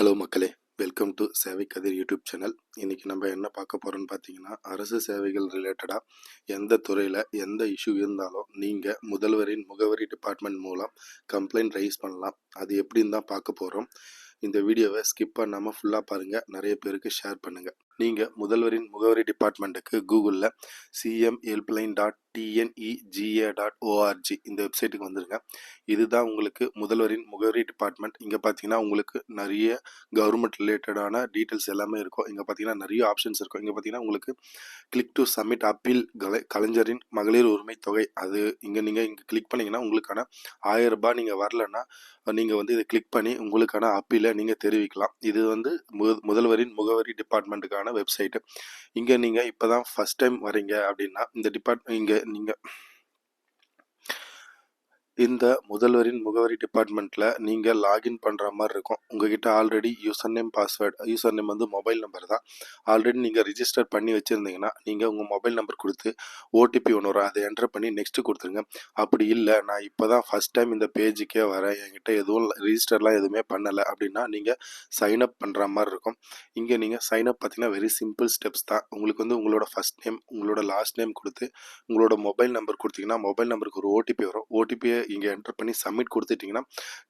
Hello மக்களே welcome to சேவை கதிர் YouTube channel இன்றைக்கி நம்ம என்ன பார்க்க போகிறோன்னு பார்த்தீங்கன்னா அரசு சேவைகள் ரிலேட்டடாக எந்த துறையில் எந்த இஷ்யூ இருந்தாலும் நீங்கள் முதல்வரின் முகவரி டிபார்ட்மெண்ட் மூலம் கம்ப்ளைண்ட் ரைஸ் பண்ணலாம். அது எப்படின்னு தான் பார்க்க போகிறோம் இந்த வீடியோவை ஸ்கிப் பண்ணாமல் ஃபுல்லாக பாருங்கள் நிறைய பேருக்கு ஷேர் பண்ணுங்கள் நீங்கள் முதல்வரின் முகவரி டிபார்ட்மெண்ட்டுக்கு கூகுளில் CM helpline dot TNEGA dot ORG இந்த வெப்சைட்டுக்கு வந்துருங்க. இதுதான் உங்களுக்கு முதல்வரின் முகவரி டிபார்ட்மெண்ட் இங்கே பார்த்தீங்கன்னா உங்களுக்கு நிறைய கவர்மெண்ட் ரிலேட்டடான டீட்டெயில்ஸ் எல்லாமே இருக்கும். இங்கே பார்த்தீங்கன்னா நிறைய ஆப்ஷன்ஸ் இருக்கும். இங்கே பார்த்தீங்கன்னா உங்களுக்கு கிளிக் டு சப்மிட் அப்பீல் கலை கலைஞரின் மகளிர் உரிமை தொகை. அது இங்கே நீங்கள் இங்கே கிளிக் பண்ணிங்கன்னா உங்களுக்கான ஆயிரம் ரூபாய் நீங்கள் வரலன்னா நீங்கள் வந்து இதை கிளிக் பண்ணி உங்களுக்கான அப்பீலை நீங்கள் தெரிவிக்கலாம். இது வந்து முதல்வரின் முகவரி டிபார்ட்மெண்ட்டுக்கான வெப்சைட்டு இங்கே நீங்கள் இப்போ தான் ஃபஸ்ட் டைம் வரீங்க அப்படின்னா இந்த டிபார்ட் இங்கே நீங்கள் இந்த முதல்வரின் முகவரி டிபார்ட்மெண்ட்டில் நீங்கள் லாகின் பண்ணுற மாதிரி இருக்கும். உங்ககிட்ட already user name password user name வந்து மொபைல் நம்பர் தான். ஆல்ரெடி நீங்கள் ரிஜிஸ்டர் பண்ணி வச்சுருந்தீங்கன்னா நீங்கள் உங்கள் மொபைல் நம்பர் கொடுத்து ஓடிபி ஒன்று வரும். அதை என்டர் பண்ணி நெக்ஸ்ட்டு கொடுத்துருங்க. அப்படி இல்லை நான் இப்போ தான் ஃபஸ்ட் டைம் இந்த பேஜுக்கே வரேன். என்கிட்ட எதுவும் ரிஜிஸ்டர்லாம் எதுவுமே பண்ணலை. அப்படின்னா நீங்கள் சைன் அப் பண்ணுற மாதிரி இருக்கும். இங்கே நீங்கள் சைன் அப் பார்த்தீங்கன்னா வெரி சிம்பிள் ஸ்டெப்ஸ் தான். உங்களுக்கு வந்து உங்களோட ஃபஸ்ட் நேம் உங்களோட லாஸ்ட் நேம் கொடுத்து உங்களோட மொபைல் நம்பர் கொடுத்தீங்கன்னா மொபைல் நம்பருக்கு ஒரு ஓடிபி வரும். ஓடிபியை இங்கே என்டர் பண்ணி சப்மிட் கொடுத்துட்டிங்கன்னா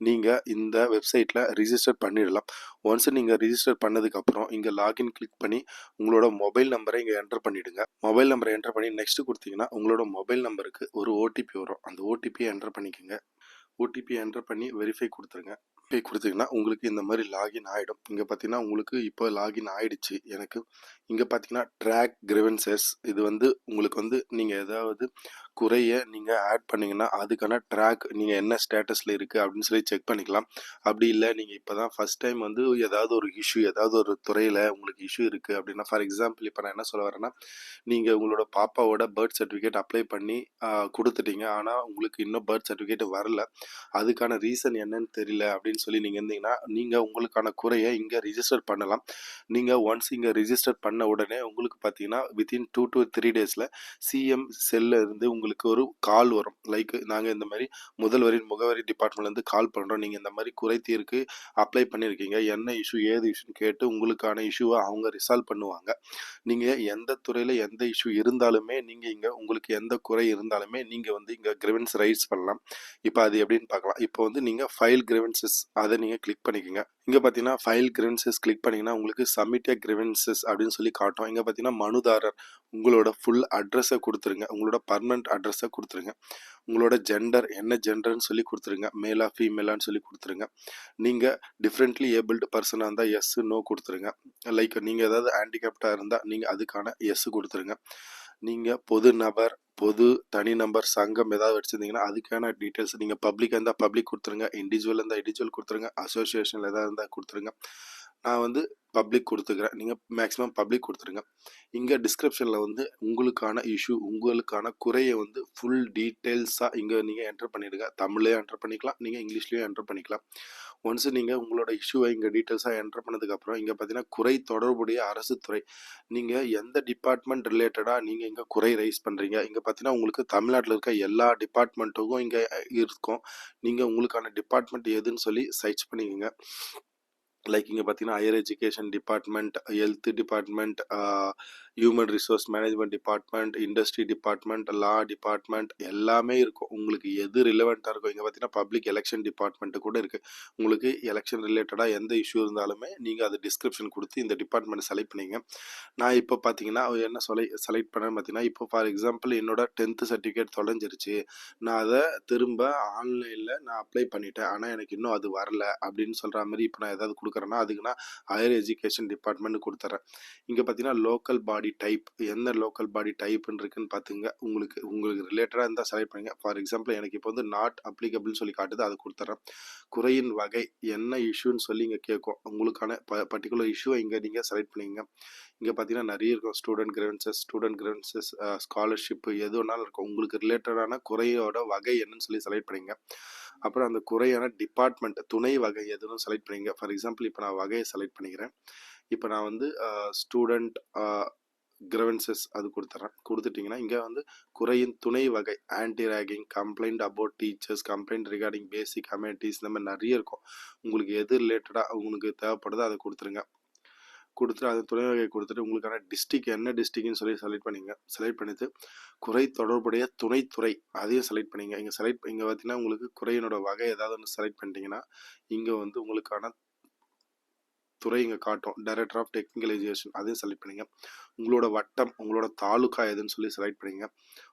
நீங்கள் இந்த வெப்சைட்டில் ரிஜிஸ்டர் பண்ணிடலாம். ஒன்ஸ் நீங்கள் ரிஜிஸ்டர் பண்ணதுக்கப்புறம் இங்கே லாகின் கிளிக் பண்ணி உங்களோட மொபைல் நம்பரை இங்கே என்டர் பண்ணிவிடுங்க மொபைல் நம்பரை என்டர் பண்ணி நெக்ஸ்ட்டு கொடுத்தீங்கன்னா உங்களோட மொபைல் நம்பருக்கு ஒரு ஓடிபி வரும். அந்த ஓடிபியை என்டர் பண்ணிக்கோங்க. ஓடிபி என்டர் பண்ணி வெரிஃபை கொடுத்துருங்க. ஓகே கொடுத்தீங்கன்னா உங்களுக்கு இந்த மாதிரி லாகின் ஆகிடும் இங்கே பார்த்தீங்கன்னா உங்களுக்கு இப்போ லாகின் ஆகிடுச்சு எனக்கு இங்கே பார்த்தீங்கன்னா ட்ராக் கிரிவன்சஸ் இது வந்து உங்களுக்கு வந்து நீங்கள் ஏதாவது குறைய நீங்கள் ஆட் பண்ணிங்கன்னா அதுக்கான ட்ராக் நீங்கள் என்ன ஸ்டேட்டஸில் இருக்குது அப்படின்னு சொல்லி செக் பண்ணிக்கலாம். அப்படி இல்லை நீங்கள் இப்போ தான் ஃபஸ்ட் டைம் வந்து ஏதாவது ஒரு இஷ்யூ ஏதாவது ஒரு துறையில் உங்களுக்கு இஷ்யூ இருக்குது அப்படின்னா ஃபார் எக்ஸாம்பிள் இப்போ நான் என்ன சொல்ல வரேன்னா நீங்கள் உங்களோட பாப்பாவோட பர்த் சர்டிஃபிகேட் அப்ளை பண்ணி கொடுத்துட்டீங்க. ஆனால் உங்களுக்கு இன்னும் பர்த் சர்டிஃபிகேட் வரல. அதுக்கான ரீசன் என்னன்னு தெரியல அப்படின்னு சொல்லி நீங்கள் இருந்தீங்கன்னா நீங்கள் உங்களுக்கான குறையை இங்கே ரிஜிஸ்டர் பண்ணலாம். நீங்கள் ஒன்ஸ் இங்கே ரிஜிஸ்டர் பண்ண உடனே உங்களுக்கு பார்த்தீங்கன்னா வித்தின் டூ டு த்ரீ டேஸில் சிஎம் செல்லில் இருந்து உங்களுக்கு ஒரு கால் வரும். லைக் நாங்கள் இந்த மாதிரி முதல்வரின் முகவரி டிபார்ட்மெண்ட்லேருந்து கால் பண்ணுறோம் நீங்கள் இந்த மாதிரி குறை தீர்க்கு அப்ளை பண்ணியிருக்கீங்க என்ன இஷ்யூ ஏது இஷ்யூன்னு கேட்டு உங்களுக்கான இஷ்யூவை அவங்க ரிசால்வ் பண்ணுவாங்க. நீங்கள் எந்த துறையில் எந்த இஷ்யூ இருந்தாலுமே நீங்கள் இங்கே உங்களுக்கு எந்த குறை இருந்தாலுமே நீங்கள் வந்து இங்கே கிரிவன்ஸ் ரைஸ் பண்ணலாம். இப்போ அது எப்படின்னு பார்க்கலாம். இப்போ வந்து நீங்கள் ஃபைல் கிரிவன்சஸ் அதை நீங்கள் கிளிக் பண்ணிக்கோங்க. இங்கே பார்த்தீங்கன்னா ஃபைல் கிரிவன்சஸ் கிளிக் பண்ணிங்கன்னா உங்களுக்கு சப்மிட் கிரிவன்சஸ் அப்படின்னு சொல்லி காட்டும். இங்கே பார்த்தீங்கன்னா மனுதாரர் உங்களோட ஃபுல் அட்ரஸை கொடுத்துருங்க. உங்களோட பர்மனண்ட் அட்ரஸை கொடுத்துருங்க. உங்களோட ஜெண்டர் என்ன ஜெண்டர்னு சொல்லி கொடுத்துருங்க. மேலா ஃபீமேலான்னு சொல்லி கொடுத்துருங்க. நீங்கள் டிஃப்ரெண்ட்லி ஏபிள்டு பர்சனாக இருந்தால் எஸ் நோ கொடுத்துருங்க. லைக் நீங்கள் ஏதாவது ஹேண்டிகேப்டாக இருந்தால் நீங்கள் அதுக்கான எஸ் கொடுத்துருங்க. நீங்கள் பொது நபர் பொது தனி நம்பர் சங்கம் ஏதாவது வச்சுருந்தீங்கன்னா அதுக்கான டீட்டெயில்ஸ் நீங்கள் பப்ளிக் இருந்தால் பப்ளிக் கொடுத்துருங்க. இண்டிவிஜுவல் இருந்தால் இண்டிவிஜுவல் கொடுத்துருங்க. அசோசியேஷனில் ஏதாவது இருந்தால் கொடுத்துருங்க. நான் வந்து பப்ளிக் கொடுத்துக்கிறேன். நீங்கள் மேக்ஸிமம் பப்ளிக் கொடுத்துருங்க. இங்கே டிஸ்கிரிப்ஷனில் வந்து உங்களுக்கான இஷ்யூ உங்களுக்கான குறையை வந்து ஃபுல் டீட்டெயில்ஸாக இங்கே நீங்கள் என்டர் பண்ணிவிடுங்க தமிழ்லேயே என்டர் பண்ணிக்கலாம். நீங்கள் இங்கிலீஷ்லேயும் என்டர் பண்ணிக்கலாம். ஒன்ஸ் நீங்கள் உங்களோட இஷ்யூவை இங்கே டீட்டெயில்ஸாக என்டர் பண்ணதுக்கப்புறம் இங்கே பார்த்தீங்கன்னா குறை தொடர்புடைய அரசு துறை. நீங்கள் எந்த டிபார்ட்மெண்ட் ரிலேட்டடாக நீங்கள் இங்கே குறை ரைஸ் பண்ணுறீங்க இங்கே பார்த்தீங்கன்னா உங்களுக்கு தமிழ்நாட்டில் இருக்க எல்லா டிபார்ட்மெண்ட்டுக்கும் இங்கே இருக்கும். நீங்கள் உங்களுக்கான டிபார்ட்மெண்ட் எதுன்னு சொல்லி சர்ச் பண்ணிக்கோங்க. லைக் இங்கே பார்த்தீங்கன்னா higher education department health department human resource management department industry department law department எல்லாமே இருக்கும். உங்களுக்கு எது ரிலவெண்ட்டாக இருக்கும் இங்கே பார்த்தீங்கன்னா பப்ளிக் எலெக்ஷன் டிபார்ட்மெண்ட்டு கூட இருக்குது உங்களுக்கு எலெக்ஷன் ரிலேட்டடாக எந்த இஷ்யூ இருந்தாலுமே நீங்கள் அது டிஸ்கிரிப்ஷன் கொடுத்து இந்த டிபார்ட்மெண்ட் செலக்ட் பண்ணிங்க. நான் இப்போ பார்த்தீங்கன்னா என்ன சொல்லி செலக்ட் பண்ணேன்னு பார்த்தீங்கன்னா இப்போ ஃபார் எக்ஸாம்பிள் என்னோட டென்த்து சர்டிஃபிகேட் தொலைஞ்சிருச்சு. நான் அதை திரும்ப ஆன்லைனில் நான் அப்ளை பண்ணிட்டேன். ஆனால் எனக்கு இன்னும் அது வரல அப்படின்னு சொல்கிற மாதிரி இப்போ நான் ஏதாவது கொடுக்குறேன்னா அதுக்கு நான் ஹையர் எஜுகேஷன் டிபார்ட்மெண்ட் கொடுத்துறேன். இங்கே பார்த்தீங்கன்னா லோக்கல் பாடி டைப் என்ன லோக்கல் பாடி டைப்னு இருக்குன்னு பார்த்துங்க உங்களுக்கு உங்களுக்கு ரிலேட்டடாக இருந்தால் செலக்ட் பண்ணுங்க. ஃபார் எக்ஸாம்பிள் எனக்கு இப்போ வந்து நாட் அப்ளிகபிள்னு சொல்லி காட்டுது அதை கொடுத்துட்றேன் குறையின் வகை என்ன இஷ்யூன்னு சொல்லி இங்கே கேட்கும். உங்களுக்கான ப பர்டிகுலர் இஷ்யூவை இங்கே நீங்கள் செலக்ட் பண்ணிங்க இங்கே பார்த்தீங்கன்னா நிறைய இருக்கும். Student grievances student grievances scholarship எது வேணாலும் இருக்கும். உங்களுக்கு ரிலேட்டடான குறையோட வகை என்னன்னு சொல்லி செலக்ட் பண்ணிங்க அப்புறம் அந்த குறையான டிபார்ட்மெண்ட் துணை வகை எதுவும் செலக்ட் பண்ணிங்க ஃபார் எக்ஸாம்பிள் இப்போ நான் வகையை செலக்ட் பண்ணிக்கிறேன். இப்போ நான் வந்து ஸ்டூடெண்ட் கிரவன்சஸ் அது கொடுத்துட்றேன். கொடுத்துட்டிங்கன்னா இங்கே வந்து குறையின் துணை வகை anti ragging complaint about teachers complaint regarding basic amenities இந்த மாதிரி நிறைய இருக்கும். உங்களுக்கு எது ரிலேட்டடாக உங்களுக்கு தேவைப்படுதோ அதை கொடுத்துருங்க. கொடுத்துட்டு அது துணை வகை கொடுத்துட்டு உங்களுக்கான டிஸ்ட்ரிக் என்ன டிஸ்ட்ரிக்குன்னு சொல்லி செலக்ட் பண்ணிங்க. செலக்ட் பண்ணிட்டு குறை தொடர்புடைய துணைத்துறை அதையும் செலக்ட் பண்ணிங்க. இங்கே செலக்ட் இங்கே பார்த்தீங்கன்னா உங்களுக்கு குறையினோட வகை ஏதாவது ஒன்று செலக்ட் பண்ணிட்டீங்கன்னா இங்கே வந்து உங்களுக்கான துறை இங்கே காட்டும். டைரக்டர் ஆஃப் டெக்னிக்கல் அதையும் செலக்ட் பண்ணிங்க. உங்களோட வட்டம் உங்களோட தாலுக்கா எதுன்னு சொல்லி செலக்ட் பண்ணிங்க.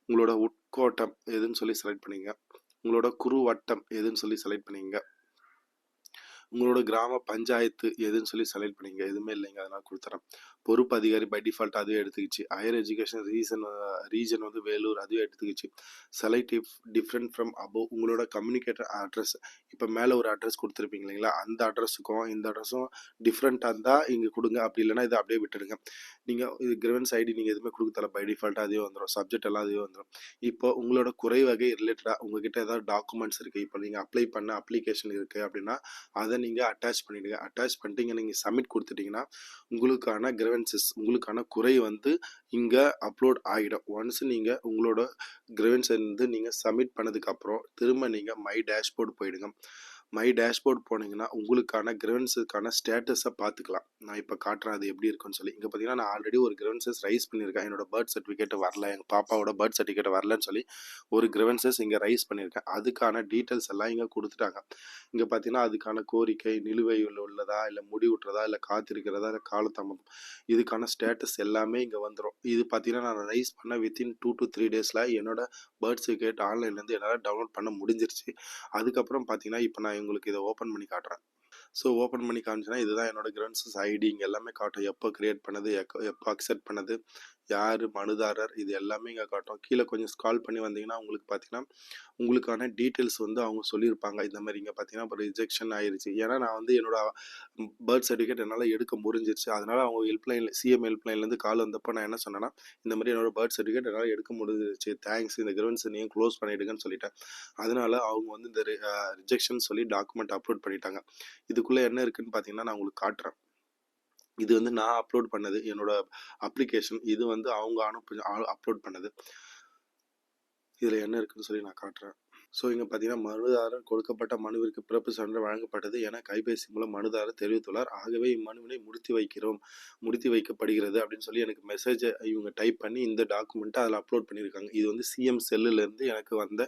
உங்களோட உட்கோட்டம் எதுன்னு சொல்லி செலக்ட் பண்ணிங்க. உங்களோட குறு வட்டம் எதுன்னு சொல்லி செலக்ட் பண்ணிங்க. உங்களோட கிராம பஞ்சாயத்து எதுன்னு சொல்லி செலக்ட் பண்ணிங்க எதுவுமே இல்லைங்க. அதனால் கொடுத்துறேன். பொறுப்பு அதிகாரி பை டிஃபால்ட் அதுவே எடுத்துக்கிச்சு. ஹையர் எஜுகேஷன் ரீசன் ரீஜன் வந்து வேலூர் அதுவே எடுத்துக்கிச்சு. Select if different from above உங்களோட கம்யூனிகேட்டர் அட்ரஸ் இப்போ மேலே ஒரு அட்ரஸ் கொடுத்துருப்பீங்க இல்லைங்களா? அந்த அட்ரஸுக்கும் இந்த அட்ரஸும் டிஃப்ரெண்ட்டாக இருந்தால் இங்கே கொடுங்க. அப்படி இல்லைன்னா இதை அப்படியே விட்டுடுங்க. நீங்கள் இது கிரவன்ஸ் ஐடி நீங்கள் எதுவுமே கொடுக்கல பை டிஃபால்ட்டாக அதுவே வந்துடும் சப்ஜெக்ட் எல்லாம் அதுவே வந்துடும் இப்போ உங்களோட குறை வகை ரிலேட்டடாக உங்ககிட்ட ஏதாவது டாக்குமெண்ட்ஸ் இருக்குது இப்போ நீங்கள் அப்ளை பண்ண அப்ளிகேஷன் இருக்குது அப்படின்னா அதை நீங்கள் அட்டாச் பண்ணிவிடுங்க அட்டாச் பண்ணிட்டீங்க நீங்கள் சப்மிட் கொடுத்துட்டிங்கன்னா உங்களுக்கான கிரவன்சஸ் உங்களுக்கான குறை வந்து இங்கே அப்லோட் ஆகிடும் ஒன்ஸ் நீங்கள் உங்களோட கிரவன்ஸ் வந்து நீங்கள் சப்மிட் பண்ணதுக்கப்புறம் திரும்ப நீங்கள் மை டேஷ்போர்டு போயிடுங்க. மை டேஷ்போர்ட் போனீங்கன்னா உங்களுக்கான கிரவன்ஸுக்கான ஸ்டேட்டஸை பார்த்துக்கலாம். நான் இப்போ காட்டுறேன் அது எப்படி இருக்குன்னு சொல்லி. இங்கே பார்த்தீங்கன்னா நான் ஆல்ரெடி ஒரு கிரவன்சஸ் ரைஸ் பண்ணியிருக்கேன். என்னோட பர்த் சர்டிஃபிகேட் வரல எங்கள் பாப்பாவோட பர்த் சர்டிஃபிகேட் வரலன்னு சொல்லி ஒரு கிரவன்சஸ் இங்கே ரைஸ் பண்ணியிருக்கேன். அதுக்கான டீட்டெயில்ஸ் எல்லாம் இங்கே கொடுத்துட்டாங்க. இங்கே பார்த்தீங்கன்னா அதுக்கான கோரிக்கை நிலுவையில் உள்ளதா இல்லை முடிவுற்றதா இல்லை காத்திருக்கிறதா இல்லை காலதாமதம் இதுக்கான ஸ்டேட்டஸ் எல்லாமே இங்கே வந்துடும் இது பார்த்தீங்கன்னா நான் ரைஸ் பண்ண வித்தின் டூ டு த்ரீ டேஸில் என்னோட பர்த் சர்டிஃபிகேட் ஆன்லைன்லேருந்து என்னால் டவுன்லோட் பண்ண முடிஞ்சிருச்சு. அதுக்கப்புறம் பார்த்தீங்கன்னா இப்போ நான் உங்களுக்கு இதை ஓப்பன் பண்ணி காட்டுறேன். ஸோ ஓப்பன் பண்ணி காமிச்சேன்னா இதுதான் என்னோட கிரன்சஸ் ஐடி இங்கே எல்லாமே காட்டும். எப்போ கிரியேட் பண்ணது எப்போ எப்போ அக்செப்ட் பண்ணது யார் மனுதாரர் இது எல்லாமே இங்கே காட்டும். கீழே கொஞ்சம் ஸ்கால் பண்ணி வந்தீங்கன்னா உங்களுக்கு பார்த்தீங்கன்னா உங்களுக்கான டீட்டெயில்ஸ் வந்து அவங்க சொல்லியிருப்பாங்க. இந்த மாதிரி இங்கே பார்த்தீங்கன்னா இப்போ ரிஜெக்ஷன் ஆயிடுச்சு ஏன்னா நான் வந்து என்னோட பர்த் சர்டிஃபிகேட் என்னால் எடுக்க முடிஞ்சிருச்சு. அதனால் அவங்க ஹெல்ப்லைனில் சிஎம் ஹெல்ப்லைன்லேருந்து கால் வந்தப்போ நான் என்ன சொன்னேன்னா இந்த மாதிரி என்னோட பர்த் சர்டிஃபிகேட் என்னால் எடுக்க முடிஞ்சிருச்சு. தேங்க்ஸ் இந்த கிரவன்ஸ் நீங்கள் க்ளோஸ் பண்ணிவிடுங்கன்னு சொல்லிட்டேன். அதனால் அவங்க வந்து இந்த ரிஜெக்ஷன் சொல்லி டாக்குமெண்ட் அப்லோட் பண்ணிட்டாங்க. இதுக்குள்ளே என்ன இருக்குன்னு பார்த்தீங்கன்னா நான் உங்களுக்கு காட்டுறேன். இது வந்து நான் அப்லோட் பண்ணது என்னோட அப்ளிகேஷன் இது வந்து அவங்க அனுப்பி அப்லோட் பண்ணது. இதில் என்ன இருக்குன்னு சொல்லி நான் காட்டுறேன். ஸோ இங்கே பார்த்தீங்கன்னா மனுதாரர் கொடுக்கப்பட்ட மனுவிற்கு பிறப்பு சான்று வழங்கப்பட்டது என கைபேசி மூலம் மனுதாரர் தெரிவித்துள்ளார். ஆகவே இம்மனுவினை முடித்து வைக்கிறோம் முடித்து வைக்கப்படுகிறது அப்படின்னு சொல்லி எனக்கு மெசேஜை இவங்க டைப் பண்ணி இந்த டாக்குமெண்ட்டை அதில் அப்லோட் பண்ணியிருக்காங்க. இது வந்து சிஎம் செல்லுலேருந்து எனக்கு வந்த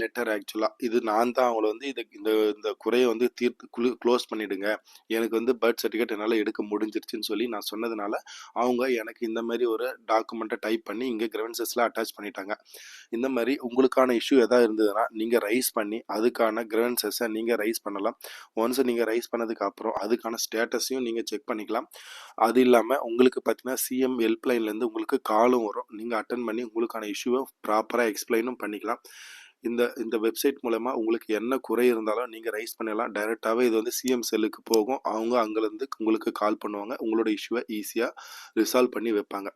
லெட்டர் ஆக்சுவலாக இது நான் தான் அவங்கள வந்து இதை இந்த இந்த குறையை வந்து தீர்த்து குளு க்ளோஸ் பண்ணிவிடுங்க எனக்கு வந்து பர்த் சர்டிஃபிகேட் என்னால் எடுக்க முடிஞ்சிருச்சுன்னு சொல்லி நான் சொன்னதுனால அவங்க எனக்கு இந்த மாதிரி ஒரு டாக்குமெண்ட்டை டைப் பண்ணி இங்கே கிரவன்சஸ்லாம் அட்டாச் பண்ணிட்டாங்க. இந்த மாதிரி உங்களுக்கான இஷ்யூ எதாவது இருந்ததுன்னா நீங்கள் ரைஸ் பண்ணி அதுக்கான கிரவன்சஸை நீங்கள் ரைஸ் பண்ணலாம். ஒன்ஸ் நீங்கள் ரைஸ் பண்ணதுக்கு அப்புறம் அதுக்கான ஸ்டேட்டஸையும் நீங்கள் செக் பண்ணிக்கலாம். அது இல்லாமல் உங்களுக்கு பார்த்தீங்கன்னா சிஎம் ஹெல்ப்லைன்லேருந்து உங்களுக்கு காலும் வரும். நீங்கள் அட்டன் பண்ணி உங்களுக்கான இஷ்யூவை ப்ராப்பராக எக்ஸ்பிளைனும் பண்ணிக்கலாம். இந்த இந்த வெப்சைட் மூலமா உங்களுக்கு என்ன குறை இருந்தாலும் நீங்கள் ரைஸ் பண்ணலாம். டைரெக்டாகவே இது வந்து சிஎம் செல்லுக்கு போகும். அவங்க அங்கேருந்து உங்களுக்கு கால் பண்ணுவாங்க. உங்களோட இஷ்யூவை ஈஸியாக ரிசால்வ் பண்ணி வைப்பாங்க.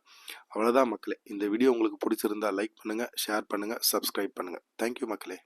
அவ்வளோதான் மக்களே. இந்த வீடியோ உங்களுக்கு பிடிச்சிருந்தா லைக் பண்ணுங்கள் ஷேர் பண்ணுங்கள் சப்ஸ்கிரைப் பண்ணுங்கள் தேங்க்யூ மக்களே.